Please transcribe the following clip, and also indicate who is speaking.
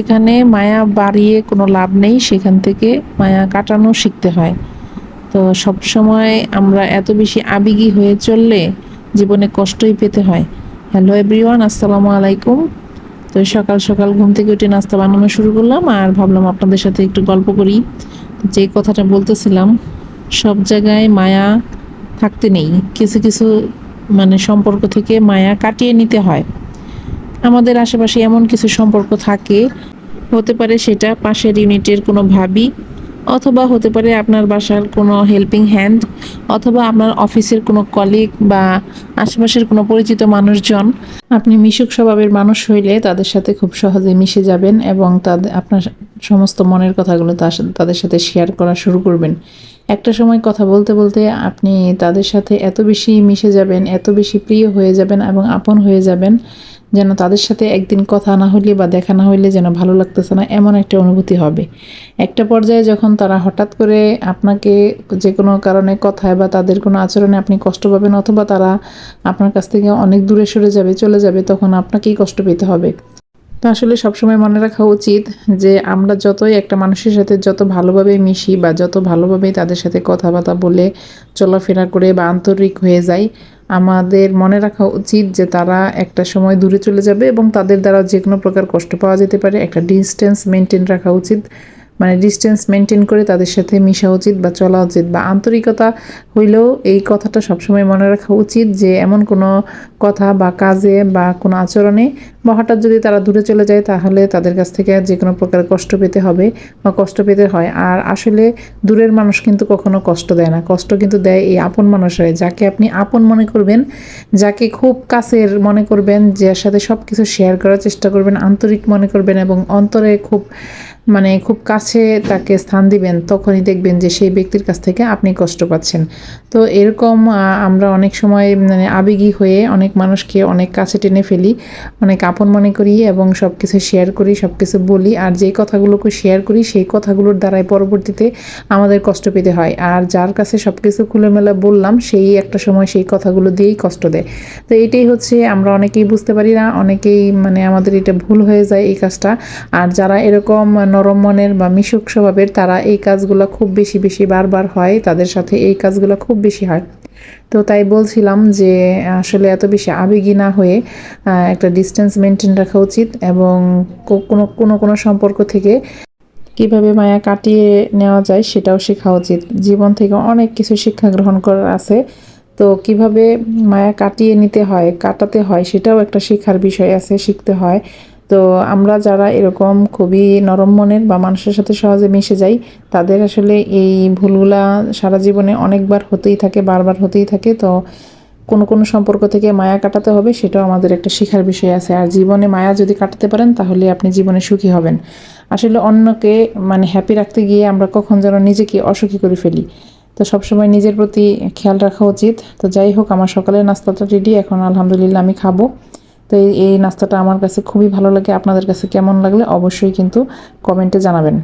Speaker 1: যেখানে মায়া বাড়িয়ে কোনো লাভ নেই, সেখান থেকে মায়া কাটানো শিখতে হয়। তো সব সময় আমরা এত বেশি আবেগী হয়ে চললে জীবনে কষ্টই পেতে হয়। হ্যালো এভরিওয়ান, আসসালামু আলাইকুম। তো সকাল সকাল ঘুম থেকে উঠে নাস্তা বানানো শুরু করলাম আর ভাবলাম আপনাদের সাথে একটু গল্প করি। যে কথাটা বলতেছিলাম, সব জায়গায় মায়া থাকতে নেই, কিছু কিছু মানে সম্পর্ক থেকে মায়া কাটিয়ে নিতে হয়। আমাদের আশেপাশে এমন কিছু সম্পর্ক থাকে, হতে পারে সেটা পাশের ইউনিটের কোনো ভাবি, অথবা হতে পারে আপনার বাসার কোনো হেল্পিং হ্যান্ড অথবা আপনার অফিসের কোনো কলিগ বা আশেপাশের কোনো পরিচিত মানুষজন। আপনি মিশুক স্বভাবের মানুষ হইলে তাদের সাথে খুব সহজে মিশে যাবেন এবং তাদের, আপনার সমস্ত মনের কথাগুলো তাদের সাথে শেয়ার করা শুরু করবেন। একটা সময় কথা বলতে বলতে আপনি তাদের সাথে এত বেশি মিশে যাবেন, এত বেশি প্রিয় হয়ে যাবেন এবং আপন হয়ে যাবেন যেন তাদের সাথে একদিন কথা না হইলে বা দেখা না হইলে যেন ভালো লাগতেছে না, এমন একটা অনুভূতি হবে। একটা পর্যায়ে যখন তারা হঠাৎ করে আপনাকে যে কোনো কারণে কথায় বা তাদের কোনো আচরণে আপনি কষ্ট পাবেন অথবা তারা আপনার কাছ থেকে অনেক দূরে সরে যাবে, চলে যাবে, তখন আপনাকেই কষ্ট পেতে হবে। তো আসলে সবসময় মনে রাখা উচিত যে আমরা যতই একটা মানুষের সাথে যত ভালোভাবে মিশি বা যত ভালোভাবে তাদের সাথে কথাবার্তা বলে চলাফেরা করে বা আন্তরিক হয়ে যাই আমাদের মনে রাখা উচিত যে তারা একটা সময় দূরে চলে যাবে এবং তাদের দ্বারা যে কোনো প্রকার কষ্ট পাওয়া যেতে পারে। একটা ডিস্টেন্স মেনটেন রাখা উচিত। মানে ডিস্টেন্স মেনটেন করে তাদের সাথে মিশা উচিত বা চলা উচিত বা আন্তরিকতা হইলেও এই কথাটা সবসময় মনে রাখা উচিত যে এমন কোনো কথা বা কাজে বা কোনো আচরণে বা হঠাৎ যদি তারা দূরে চলে যায়, তাহলে তাদের কাছ থেকে যে কোনো প্রকার কষ্ট পেতে হবে বা কষ্ট পেতে হয়। আর আসলে দূরের মানুষ কিন্তু কখনো কষ্ট দেয় না। কষ্ট কিন্তু দেয় এই আপন মানুষরাই। যাকে আপনি আপন মনে করবেন, যাকে খুব কাছের মনে করবেন, যার সাথে সব কিছু শেয়ার করার চেষ্টা করবেন, আন্তরিক মনে করবেন এবং অন্তরে খুব মানে খুব কাছে তাকে স্থান দিবেন, তখনই দেখবেন যে সেই ব্যক্তির কাছ থেকে আপনি কষ্ট পাচ্ছেন। তো এরকম আমরা অনেক সময় মানে আবেগী হয়ে অনেক মানুষকে অনেক কাছে টেনে ফেলি, অনেক আপন মনে করি এবং সব কিছু শেয়ার করি সব কিছু বলি। আর যেই কথাগুলোকে শেয়ার করি, সেই কথাগুলোর দ্বারাই পরবর্তীতে আমাদের কষ্ট পেতে হয়। আর যার কাছে সব কিছু খুলেমেলা বললাম, সেই একটা সময় সেই কথাগুলো দিয়েই কষ্ট দেয়। তো এটাই হচ্ছে, আমরা অনেকেই বুঝতে পারি না, অনেকেই মানে আমাদের এটা ভুল হয়ে যায় এই কাজটা। আর যারা এরকম নরম মনের বা মিশুক স্বভাবের, তারা এই কাজগুলো খুব বেশি বেশি বারবার হয়, তাদের সাথে এই কাজগুলো খুব বেশি হয়। তো তাই বলছিলাম যে, আসলে এত বেশি আবেগী না হয়ে একটা ডিস্টেন্স মেনটেন রাখা উচিত এবং কোনো কোনো কোনো সম্পর্ক থেকে কীভাবে মায়া কাটিয়ে নেওয়া যায় সেটাও শেখা উচিত। জীবন থেকে অনেক কিছু শিক্ষা গ্রহণ করার আছে। তো কীভাবে মায়া কাটিয়ে নিতে হয়, কাটাতে হয় সেটাও একটা শেখার বিষয় আছে, শিখতে হয়। তো আমরা যারা এরকম খুবই নরম মনের বা মানুষের সাথে সহজে মিশে যাই, তাদের আসলে এই ভুলগুলা সারা জীবনে অনেকবার হতেই থাকে, বারবার হতেই থাকে। তো কোনো কোনো সম্পর্ক থেকে মায়া কাটাতে হবে সেটাও আমাদের একটা শেখার বিষয় আছে। আর জীবনে মায়া যদি কাটাতে পারেন, তাহলে আপনি জীবনে সুখী হবেন। আসলে অন্যকে মানে হ্যাপি রাখতে গিয়ে আমরা কখন যেন নিজেকে অসুখী করে ফেলি। তো সবসময় নিজের প্রতি খেয়াল রাখা উচিত। তো যাই হোক, আমার সকালের নাস্তাটা রেডি এখন আলহামদুলিল্লাহ আমি খাব। তো এই নাস্তাটা আমার কাছে খুবই ভালো লাগে। আপনাদের কাছে কেমন লাগলে অবশ্যই কিন্তু কমেন্টে জানাবেন।